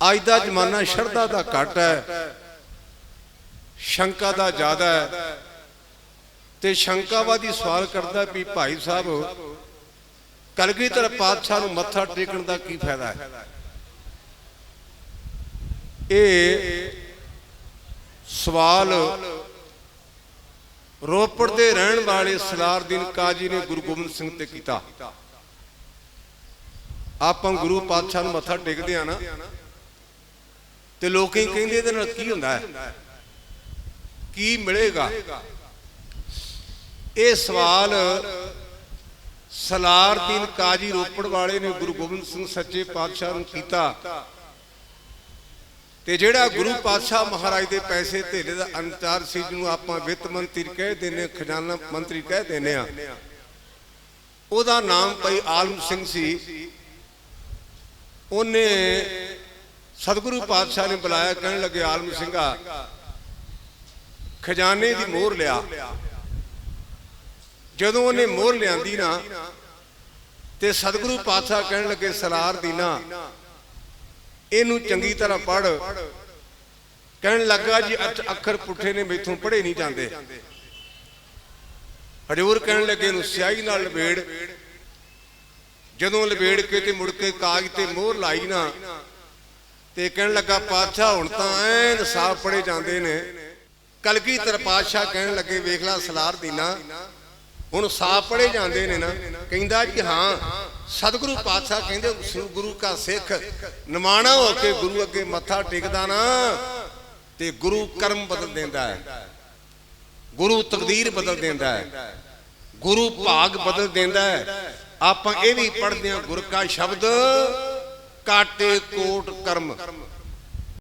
ਅੱਜ ਦਾ ਜ਼ਮਾਨਾ ਸ਼ਰਧਾ ਦਾ ਘੱਟ ਹੈ, ਸ਼ੰਕਾ ਦਾ ਜ਼ਿਆਦਾ ਹੈ। ਤੇ ਸ਼ੰਕਾਵਾਦੀ ਸਵਾਲ ਕਰਦਾ ਵੀ ਭਾਈ ਸਾਹਿਬ, ਕਲਗੀਧਰ ਪਾਤਸ਼ਾਹ ਨੂੰ ਮੱਥਾ ਟੇਕਣ ਦਾ ਕੀ ਫਾਇਦਾ ਹੈ? ਇਹ ਸਵਾਲ ਰੋਪੜ ਦੇ ਰਹਿਣ ਵਾਲੇ ਸਲਾਰਦੀਨ ਕਾਜੀ ਨੇ ਗੁਰੂ ਗੋਬਿੰਦ ਸਿੰਘ ਤੇ ਕੀਤਾ। ਆਪਾਂ ਗੁਰੂ ਪਾਤਸ਼ਾਹ ਨੂੰ ਮੱਥਾ ਟੇਕਦੇ ਆ ਨਾ। ਤੇ ਲੋਕੀ ਕਹਿੰਦੇ ਇਹਦੇ ਨਾਲ ਕੀ ਹੁੰਦਾ ਹੈ? ਕੀ ਮਿਲੇਗਾ? ਇਹ ਸਵਾਲ ਸਲਾਰਦੀਨ ਕਾਜੀ ਰੋਪੜ ਵਾਲੇ ਨੇ ਗੁਰੂ ਗੋਬਿੰਦ ਸਿੰਘ ਸੱਚੇ ਪਾਤਸ਼ਾਹ ਨੂੰ ਕੀਤਾ। ਤੇ ਜਿਹੜਾ ਗੁਰੂ ਪਾਤਸ਼ਾਹ ਮਹਾਰਾਜ ਦੇ ਪੈਸੇ ਧੇਲੇ ਦਾ ਅੰਤਾਰ ਸੀ, ਜਿਹਨੂੰ ਆਪਾਂ ਵਿੱਤ ਮੰਤਰੀ ਕਹਿ ਦਿੰਨੇ ਖਜ਼ਾਨਾ ਮੰਤਰੀ ਕਹਿ ਦਿੰਨੇ ਆ ਉਹਦਾ ਨਾਮ ਭਾਈ ਆਲਮ ਸਿੰਘ ਸੀ। ਉਹਨੇ ਸਤਿਗੁਰੂ ਪਾਤਸ਼ਾਹ ਨੇ ਬੁਲਾਇਆ, ਕਹਿਣ ਲੱਗੇ, ਆਲਮ ਸਿੰਘਾ, ਖਜ਼ਾਨੇ ਦੀ ਮੋਹਰ ਲਿਆ। ਜਦੋਂ ਉਹਨੇ ਮੋਹਰ ਲਿਆਂਦੀ ਨਾ, ਤੇ ਸਤਿਗੁਰੂ ਪਾਤਸ਼ਾਹ ਕਹਿਣ ਲੱਗੇ ਸਲਾਰ ਦੀਨਾ, ਇਹਨੂੰ ਚੰਗੀ ਤਰ੍ਹਾਂ ਪੜ ਕਹਿਣ ਲੱਗਾ ਜੀ ਅੱਠ ਅੱਖਰ ਪੁੱਠੇ ਨੇ, ਮੈਥੋਂ ਪੜ੍ਹੇ ਨਹੀਂ ਜਾਂਦੇ। ਹਜੂਰ ਕਹਿਣ ਲੱਗੇ, ਇਹਨੂੰ ਸਿਆਹੀ ਨਾਲ ਲਪੇੜ ਜਦੋਂ ਲਪੇੜ ਕੇ ਤੇ ਮੁੜ ਕੇ ਕਾਗਜ਼ ਤੇ ਮੋਹਰ ਲਾਈ ਨਾ ਤੇ ਕਹਿਣ ਲੱਗਾ, ਪਾਤਸ਼ਾਹ, ਹੁਣ ਤਾਂ ਐਨ ਸਾਫ਼ ਪੜੇ ਜਾਂਦੇ ਨੇ। ਕਲਗੀਧਰ ਪਾਤਸ਼ਾਹ ਕਹਿਣ ਲੱਗੇ, ਵੇਖ ਲੈ, ਸਲਾਰ ਦੀਨਾ, ਹੁਣ ਸਾਫ਼ ਪੜੇ ਜਾਂਦੇ ਨੇ ਨਾ। ਕਹਿੰਦਾ ਜੀ, ਹਾਂ, ਸਤਿਗੁਰੂ ਪਾਤਸ਼ਾਹ ਕਹਿੰਦੇ, ਸ੍ਰੀ ਗੁਰੂ ਕਾ ਸਿੱਖ ਨਿਮਾਣਾ ਹੋ ਕੇ ਗੁਰੂ ਅੱਗੇ ਮੱਥਾ ਟੇਕਦਾ ਨਾ, ਤੇ ਗੁਰੂ ਕਰਮ ਬਦਲ ਦਿੰਦਾ ਹੈ। ਗੁਰੂ ਤਕਦੀਰ ਬਦਲ ਦਿੰਦਾ ਹੈ। ਗੁਰੂ ਭਾਗ ਬਦਲ ਦਿੰਦਾ ਹੈ। ਆਪਾਂ ਇਹ ਵੀ ਪੜ੍ਹਦੇ ਹਾਂ, ਗੁਰ ਕਾ ਸ਼ਬਦ ਕਾਟੇ ਕੋਟ ਕਰਮ।